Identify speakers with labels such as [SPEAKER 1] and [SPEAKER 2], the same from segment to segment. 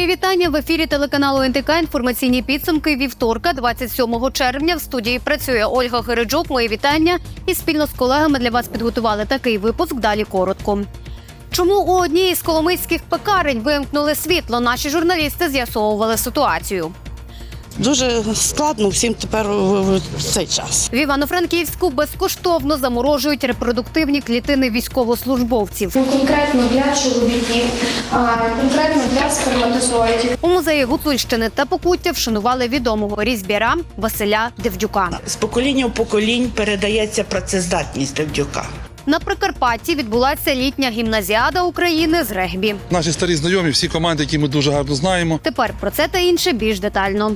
[SPEAKER 1] Мої вітання в ефірі телеканалу НТК. Інформаційні підсумки вівторка, 27 червня. В студії працює Ольга Гериджук. Мої вітання і спільно з колегами для вас підготували такий випуск. Далі коротко. Чому у одній із коломийських пекарень вимкнули світло? Наші журналісти з'ясовували ситуацію.
[SPEAKER 2] Дуже складно всім тепер в цей час.
[SPEAKER 1] В Івано-Франківську безкоштовно заморожують репродуктивні клітини військовослужбовців.
[SPEAKER 3] конкретно для чоловіків, конкретно для сперматозоїдів.
[SPEAKER 1] У музеї Гуцульщини та Покуття вшанували відомого різьбяра Василя Девдюка.
[SPEAKER 4] З покоління в поколінь передається працездатність Давдюка.
[SPEAKER 1] На Прикарпатті відбулася літня гімназіада України з регбі.
[SPEAKER 5] Наші старі знайомі, всі команди, які ми дуже гарно знаємо.
[SPEAKER 1] Тепер про це та інше більш детально.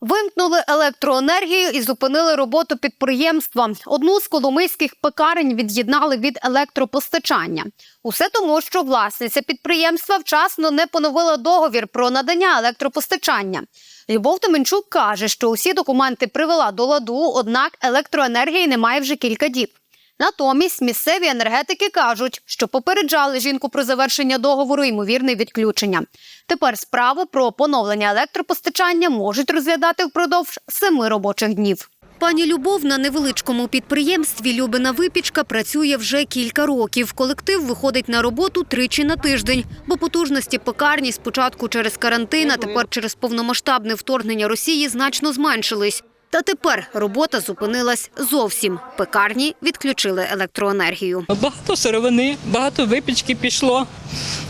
[SPEAKER 1] Вимкнули електроенергію і зупинили роботу підприємства. Одну з коломийських пекарень від'єднали від електропостачання. Усе тому, що власниця підприємства вчасно не поновила договір про надання електропостачання. Любов Томенчук каже, що усі документи привела до ладу, однак електроенергії немає вже кілька діб. Натомість місцеві енергетики кажуть, що попереджали жінку про завершення договору ймовірне відключення. Тепер справу про поновлення електропостачання можуть розглядати впродовж семи робочих днів. Пані Любов на невеличкому підприємстві Любина випічка працює вже кілька років. Колектив виходить на роботу тричі на тиждень, бо потужності пекарні спочатку через карантин, а тепер через повномасштабне вторгнення Росії значно зменшились. Та тепер робота зупинилась зовсім. Пекарні відключили електроенергію.
[SPEAKER 6] Багато сировини, багато випічки пішло,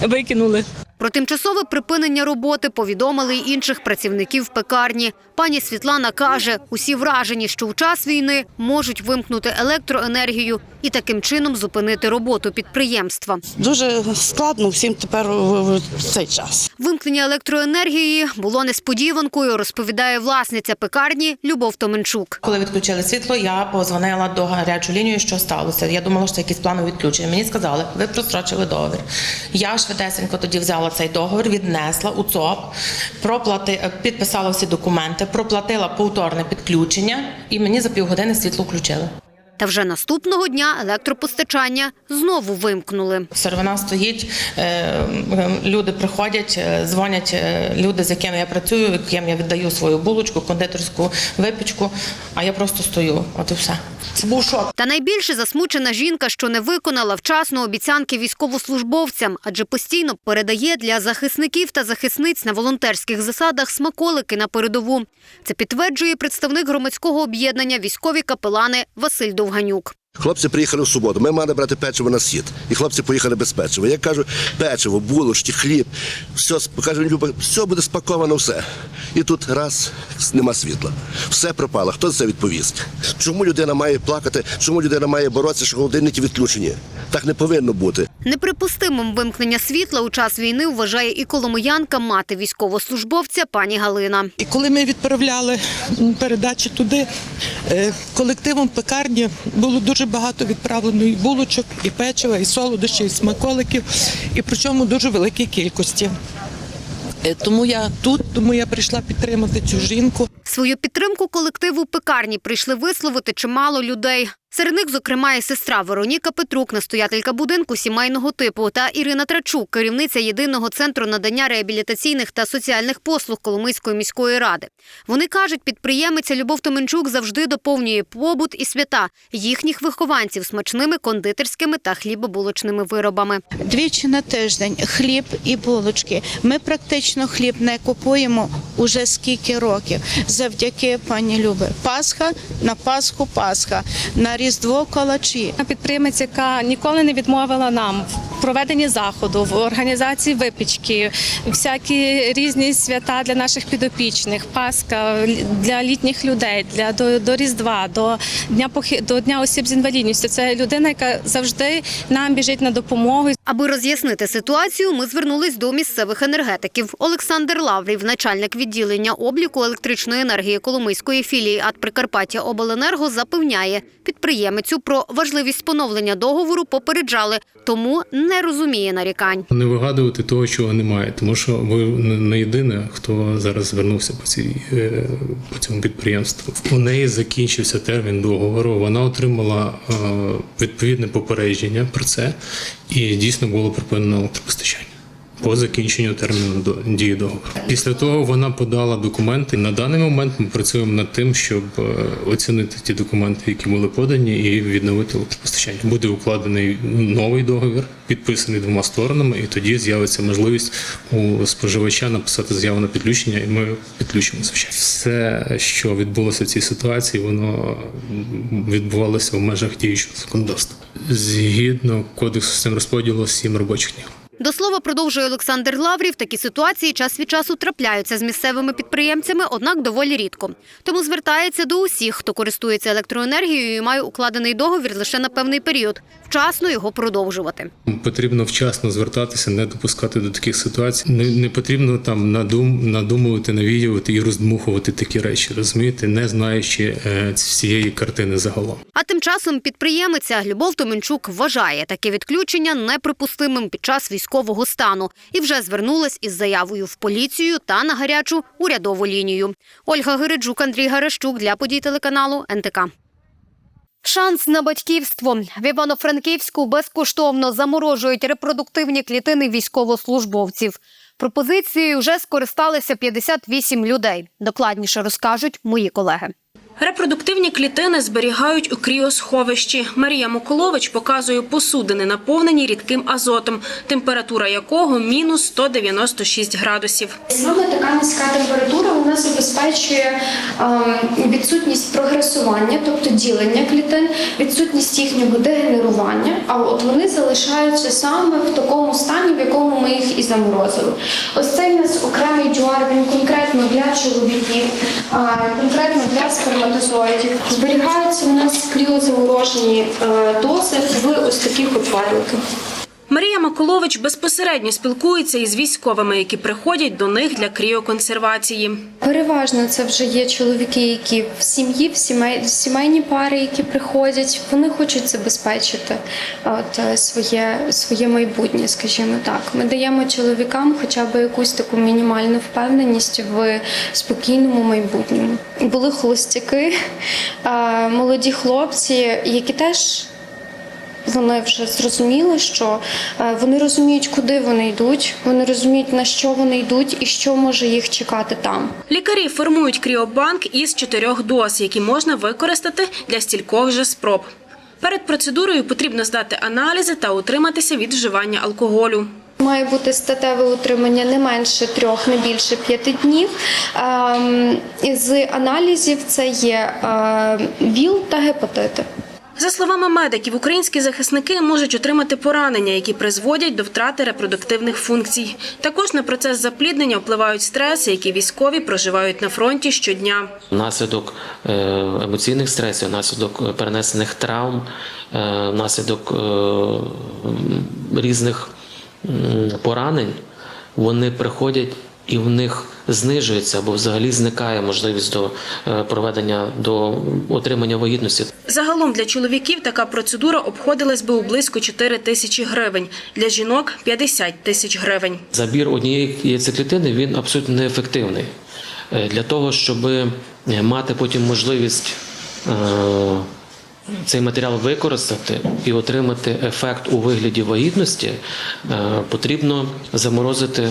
[SPEAKER 6] викинули.
[SPEAKER 1] Про тимчасове припинення роботи повідомили й інших працівників пекарні. Пані Світлана каже, усі вражені, що в час війни можуть вимкнути електроенергію і таким чином зупинити роботу підприємства.
[SPEAKER 2] Дуже складно всім тепер в цей час.
[SPEAKER 1] Вимкнення електроенергії було несподіванкою, розповідає власниця пекарні Любов Томенчук.
[SPEAKER 7] Коли відключили світло, я позвонила до гарячої лінії, що сталося. Я думала, що це якісь планові відключення. Мені сказали, ви прострочили договір. Я швидесенько тоді взяла цей договір, віднесла у ЦОП, проплати, підписала всі документи, проплатила повторне підключення, і мені за півгодини світло включили.
[SPEAKER 1] Та вже наступного дня електропостачання знову вимкнули.
[SPEAKER 7] Сировина стоїть, е, е, люди приходять, е, дзвонять люди, з якими я працюю, яким я віддаю свою булочку, кондитерську випічку, а я просто стою. От і все.
[SPEAKER 4] Це був шок.
[SPEAKER 1] Та найбільше засмучена жінка, що не виконала вчасно обіцянки військовослужбовцям, адже постійно передає для захисників та захисниць на волонтерських засадах смаколики на передову. Це підтверджує представник громадського об'єднання військові капелани Василь Довганюк.
[SPEAKER 8] Хлопці приїхали в суботу. Ми мали брати печиво на схід. І хлопці поїхали без печива. Я кажу, печиво, булочки, хліб, все кажу, Люба, все буде спаковано, все. І тут раз нема світла. Все пропало. Хто за це відповість? Чому людина має плакати? Чому людина має боротися, що холодильники відключені? Так не повинно бути.
[SPEAKER 1] Неприпустимим вимкнення світла у час війни вважає і коломиянка мати військовослужбовця пані Галина.
[SPEAKER 9] І коли ми відправляли передачі туди, е, колективом пекарні було дуже багато відправлено і булочок, і печива, і солодощів, і смаколиків, і причому дуже великій кількості. Е, Тому я тут, тому я прийшла підтримати цю жінку.
[SPEAKER 1] Свою підтримку колективу пекарні прийшли висловити чимало людей. Серед них, зокрема, і сестра Вероніка Петрук, настоятелька будинку сімейного типу, та Ірина Трачук, керівниця єдиного центру надання реабілітаційних та соціальних послуг Коломийської міської ради. Вони кажуть, підприємиця Любов Томенчук завжди доповнює побут і свята їхніх вихованців смачними кондитерськими та хлібобулочними виробами.
[SPEAKER 10] двічі на тиждень хліб і булочки. Ми практично хліб не купуємо уже скільки років. Завдяки пані Любе. Пасха на Пасху, Пасха, на Різдво калачі.
[SPEAKER 3] Підприємець, яка ніколи не відмовила нам проведенні заходу, в організації випічки, всякі різні свята для наших підопічних, Пасха для літніх людей, для до, до Різдва, до дня похи- до дня осіб з інвалідністю. Це людина, яка завжди нам біжить на допомогу.
[SPEAKER 1] Аби роз'яснити ситуацію, ми звернулись до місцевих енергетиків. Олександр Лаврів, начальник відділення обліку електричної енергії Коломийської філії АТ Прикарпаття Обленерго, запевняє, підприємицю про важливість поновлення договору попереджали, тому не не розуміє нарікань.
[SPEAKER 11] Не вигадувати того, чого немає, тому що ви не не єдине, хто зараз звернувся по цій е, по цьому підприємству. У неї закінчився термін договору. Вона отримала е, відповідне попередження про це, і дійсно було припинено електропостачання. По закінченню терміну дії договору. Після того вона подала документи. На даний момент ми працюємо над тим, щоб е, оцінити ті документи, які були подані, і відновити електропостачання. Буде укладений новий договір, підписаний двома сторонами, і тоді з'явиться можливість у споживача написати заяву на підключення, і ми підключимо звичайно. Все, що відбулося в цій ситуації, воно відбувалося в межах діючого законодавства. Згідно кодексу систем розподілу, сім робочих днів.
[SPEAKER 1] До слова, продовжує Олександр Лаврів, такі ситуації час від часу трапляються з місцевими підприємцями, однак доволі рідко. Тому звертається до усіх, хто користується електроенергією і має укладений договір лише на певний період, вчасно його продовжувати.
[SPEAKER 11] Потрібно вчасно звертатися, не допускати до таких ситуацій. Не, не потрібно там надум, надумувати, навіювати і роздмухувати такі речі, розумієте, не знаючи е, всієї картини загалом.
[SPEAKER 1] А тим часом підприємиця Любов Томенчук вважає таке відключення неприпустимим під час військового стану і вже звернулась із заявою в поліцію та на гарячу урядову лінію. Ольга Гириджук, Андрій Гарещук для подій телеканалу НТК. Шанс на батьківство в Івано-Франківську безкоштовно заморожують репродуктивні клітини військовослужбовців. Пропозицією вже скористалися 58 людей. Докладніше розкажуть мої колеги.
[SPEAKER 12] Репродуктивні клітини зберігають у кріосховищі. Марія Миколович показує посудини, наповнені рідким азотом, температура якого мінус 196 градусів.
[SPEAKER 13] Саме така низька температура вона забезпечує ем, відсутність прогресування, тобто ділення клітин, відсутність їхнього дегенерування. А от вони залишаються саме в такому стані, в якому ми їх і заморозили. Ось цей у нас окремий джуар, він конкретно для чоловіків, конкретно для сперматозоїдів. Зберігаються у нас кріозаморожені е, дози в ось таких от файликах.
[SPEAKER 12] Марія Миколович безпосередньо спілкується із військовими, які приходять до них для кріоконсервації.
[SPEAKER 13] Переважно це вже є чоловіки, які в сім'ї, в сімей, сімейні пари, які приходять, вони хочуть забезпечити от, е, своє, своє майбутнє, скажімо так. Ми даємо чоловікам хоча б якусь таку мінімальну впевненість в спокійному майбутньому. Були холостяки, молоді хлопці, які теж. Вони вже зрозуміли, що е, вони розуміють, куди вони йдуть, вони розуміють, на що вони йдуть і що може їх чекати там.
[SPEAKER 12] Лікарі формують кріобанк із чотирьох доз, які можна використати для стількох же спроб. Перед процедурою потрібно здати аналізи та утриматися від вживання алкоголю.
[SPEAKER 13] Має бути статеве утримання не менше трьох, не більше п'яти днів. Ем, З аналізів це є е, ВІЛ та гепатити.
[SPEAKER 12] За словами медиків, українські захисники можуть отримати поранення, які призводять до втрати репродуктивних функцій. Також на процес запліднення впливають стреси, які військові проживають на фронті щодня.
[SPEAKER 14] Внаслідок е, емоційних стресів, внаслідок перенесених травм, е, внаслідок е, різних поранень вони приходять і в них знижується або взагалі зникає можливість до е, проведення до отримання вагітності.
[SPEAKER 12] Загалом для чоловіків така процедура обходилась би у близько 4 тисячі гривень, для жінок – 50 тисяч гривень.
[SPEAKER 14] Забір однієї яйцеклітини він абсолютно неефективний. Е, Для того, щоб е, мати потім можливість цей матеріал використати і отримати ефект у вигляді вагітності, потрібно заморозити.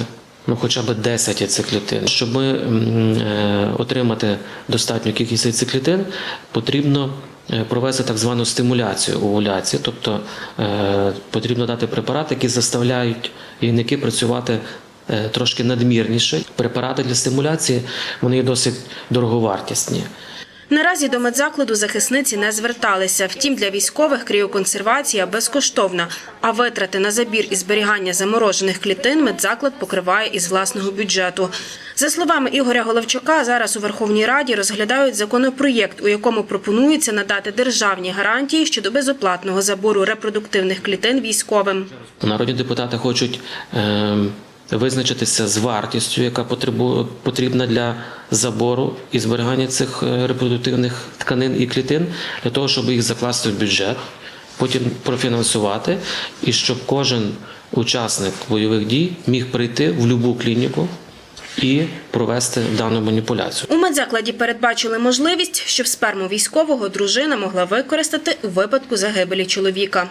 [SPEAKER 14] Ну, хоча б 10 яйцеклітин. Щоб е, отримати достатню кількість яйцеклітин, потрібно е, провести так звану стимуляцію овуляції, тобто е, потрібно дати препарати, які заставляють яйники працювати трошки надмірніше. Препарати для стимуляції вони є досить дороговартісні.
[SPEAKER 12] Наразі до медзакладу захисниці не зверталися. Втім, для військових кріоконсервація безкоштовна, а витрати на забір і зберігання заморожених клітин медзаклад покриває із власного бюджету. За словами Ігоря Головчука, зараз у Верховній Раді розглядають законопроєкт, у якому пропонується надати державні гарантії щодо безоплатного забору репродуктивних клітин військовим.
[SPEAKER 14] Народні депутати хочуть е, визначитися з вартістю, яка потрібна для забору і зберігання цих е, репродуктивних тканин і клітин, для того, щоб їх закласти в бюджет. потім профінансувати, і щоб кожен учасник бойових дій міг прийти в будь-яку клініку і провести дану маніпуляцію.
[SPEAKER 12] У медзакладі передбачили можливість, щоб сперму військового дружина могла використати у випадку загибелі чоловіка.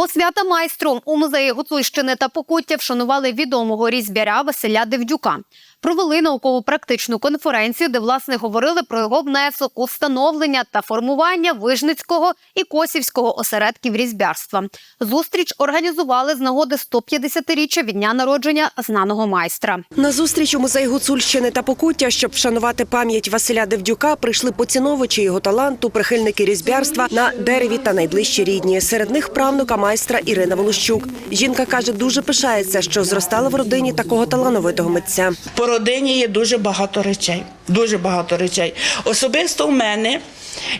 [SPEAKER 1] Посвята майстру у музеї Гуцульщини та Покуття вшанували відомого різьбяря Василя Девдюка. Провели науково-практичну конференцію, де власне говорили про його внесок у встановлення та формування Вижницького і Косівського осередків різьбярства. Зустріч організували з нагоди 150-річчя від дня народження знаного майстра.
[SPEAKER 15] На зустріч у музей Гуцульщини та Покуття, щоб вшанувати пам'ять Василя Девдюка, прийшли поціновувачі його таланту, прихильники різьбярства на дереві та найближчі рідні. Серед них правнука майстра Ірина Волощук. Жінка каже, дуже пишається, що зростала в родині такого талановитого митця.
[SPEAKER 4] Родині є дуже багато речей. Дуже багато речей. Особисто в мене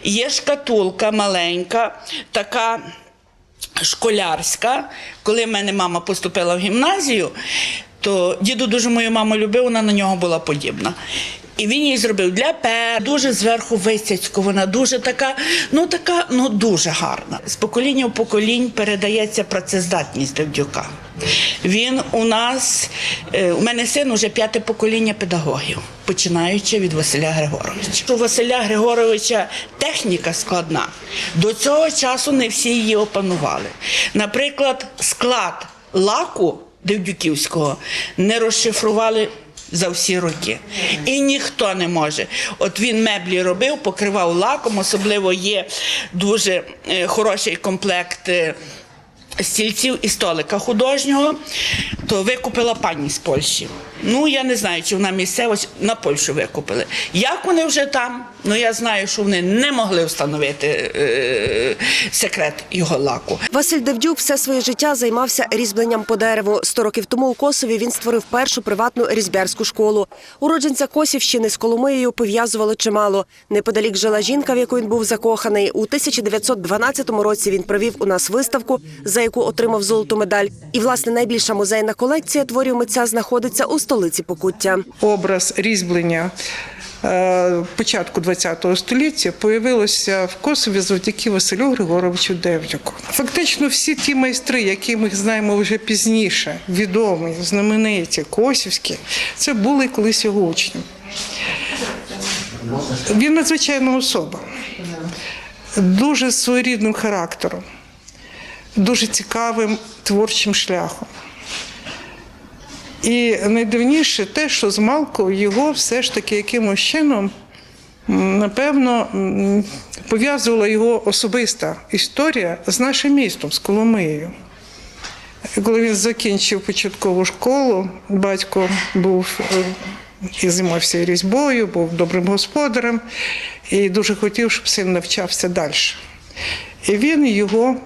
[SPEAKER 4] є шкатулка маленька, така школярська. Коли в мене мама поступила в гімназію, то діду дуже мою маму любив, вона на нього була подібна. І він її зробив для пер, дуже зверху висяцьку. Вона дуже така, ну така, ну дуже гарна. З покоління в поколінь передається працездатність Девдюка. Він у нас, е, у мене син уже п'яте покоління педагогів, починаючи від Василя Григоровича. У Василя Григоровича техніка складна. До цього часу не всі її опанували. Наприклад, склад лаку Девдюківського не розшифрували за всі роки. І ніхто не може. От він меблі робив, покривав лаком, особливо є дуже е, хороший комплект. е, Стільців і столика художнього, то викупила пані з Польщі. Ну, я не знаю, чи вона місцева, чи- на Польщу викупили. Як вони вже там? Ну я знаю, що вони не могли встановити е, секрет його лаку.
[SPEAKER 15] Василь Девдюк все своє життя займався різьбленням по дереву. Сто років тому у Косові він створив першу приватну різьбярську школу. Уродженця Косівщини з Коломиєю пов'язувало чимало. Неподалік жила жінка, в яку він був закоханий. У 1912 році він провів у нас виставку, за яку отримав золоту медаль. І власне найбільша музейна колекція творів митця знаходиться у столиці Покуття.
[SPEAKER 9] образ різьблення е, початку ХХ століття появилося в Косові завдяки Василю Григоровичу Девдюку. Фактично, всі ті майстри, які ми знаємо вже пізніше, відомі, знамениті, косівські, це були колись його учні. Він надзвичайна особа, дуже своєрідним характером, дуже цікавим творчим шляхом. І найдивніше те, що з Малкою його все ж таки якимось чином, напевно, пов'язувала його особиста історія з нашим містом, з Коломиєю. Коли він закінчив початкову школу, батько був е, і займався різьбою, був добрим господарем і дуже хотів, щоб син навчався далі. І він його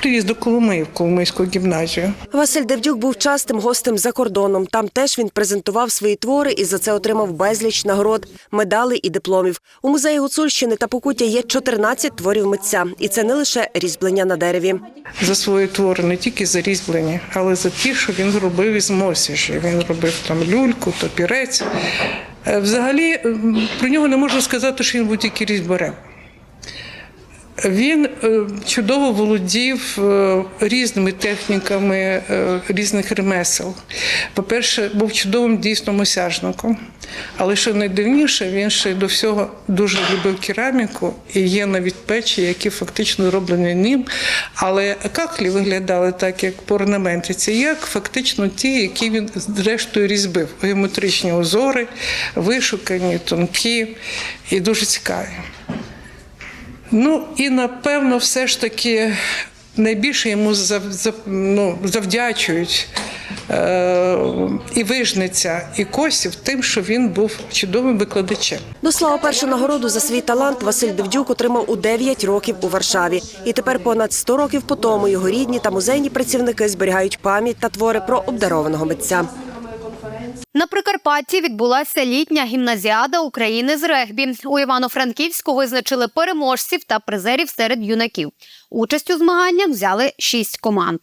[SPEAKER 9] привіз до Коломиї в Коломийську гімназію.
[SPEAKER 15] Василь Девдюк був частим гостем за кордоном. Там теж він презентував свої твори і за це отримав безліч нагород, медалей і дипломів. У музеї Гуцульщини та Покуття є 14 творів митця, і це не лише різьблення на дереві.
[SPEAKER 9] за свої твори не тільки за різьблення, але за ті, що він робив із мосіжі. Він робив там люльку, топірець. Е, Взагалі про нього не можна сказати, що він тільки різьбарем. Він е, чудово володів е, різними техніками е, різних ремесел. По-перше, був чудовим дійсно мосяжником. Але що найдивніше, він ще до всього дуже любив кераміку, і є навіть печі, які фактично роблені ним. Але каклі виглядали так, як по орнаментиці, як фактично ті, які він зрештою різьбив. Геометричні узори, вишукані, тонкі і дуже цікаві. Ну і напевно, все ж таки найбільше йому ну, завдячують е, і вижниця, і косів тим, що він був чудовим викладачем.
[SPEAKER 15] До слова, першу нагороду за свій талант Василь Девдюк отримав у 9 років у Варшаві. І тепер понад 100 років по тому його рідні та музейні працівники зберігають пам'ять та твори про обдарованого митця.
[SPEAKER 1] На Прикарпатті відбулася літня гімназіада України з регбі. У Івано-Франківську визначили переможців та призерів серед юнаків. Участь у змаганнях взяли шість команд.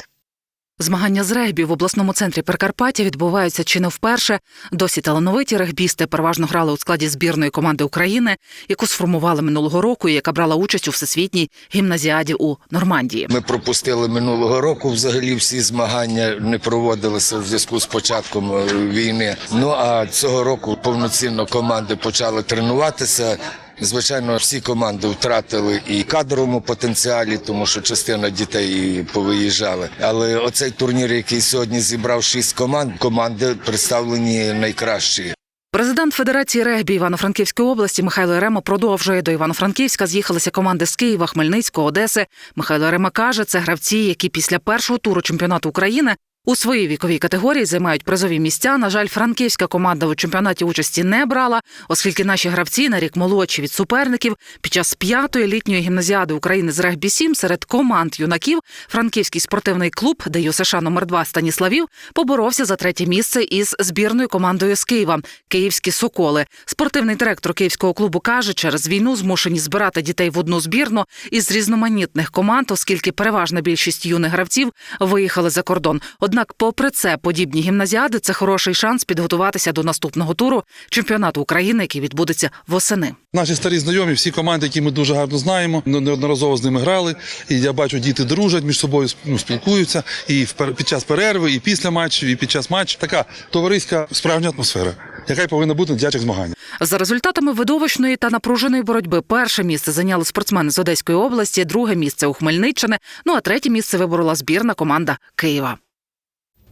[SPEAKER 16] Змагання з регбі в обласному центрі Прикарпаття відбуваються чи не вперше. Досі талановиті регбісти переважно грали у складі збірної команди України, яку сформували минулого року, і яка брала участь у всесвітній гімназіаді у Нормандії.
[SPEAKER 17] Ми пропустили минулого року. Взагалі всі змагання не проводилися в зв'язку з початком е, війни. Ну а цього року повноцінно команди почали тренуватися. Звичайно, всі команди втратили і кадровому потенціалі, тому що частина дітей повиїжджали. Але оцей турнір, який сьогодні зібрав шість команд, команди представлені найкращі.
[SPEAKER 16] Президент Федерації регбі Івано-Франківської області Михайло Ярема продовжує до Івано-Франківська з'їхалися команди з Києва, Хмельницького, Одеси. Михайло Ярема каже, це гравці, які після першого туру чемпіонату України у своїй віковій категорії займають призові місця. На жаль, франківська команда у чемпіонаті участі не брала, оскільки наші гравці на рік молодші від суперників під час п'ятої літньої гімназіади України з регбі 7 серед команд юнаків франківський спортивний клуб, де ЮСШ номер 2 Станіславів поборовся за третє місце із збірною командою з Києва Київські Соколи. Спортивний директор київського клубу каже, через війну змушені збирати дітей в одну збірну із різноманітних команд, оскільки переважна більшість юних гравців виїхали за кордон. Однак, попри це, подібні гімназіади це хороший шанс підготуватися до наступного туру чемпіонату України, який відбудеться восени.
[SPEAKER 5] Наші старі знайомі, всі команди, які ми дуже гарно знаємо, неодноразово з ними грали. І я бачу, діти дружать між собою, ну, спілкуються і під час перерви, і після матчів, і під час матчів. Така товариська справжня атмосфера, яка й повинна бути на дитячих змаганнях.
[SPEAKER 16] За результатами видовищної та напруженої боротьби перше місце зайняли спортсмени з Одеської області, друге місце у Хмельниччини. Ну а третє місце виборола збірна команда Києва.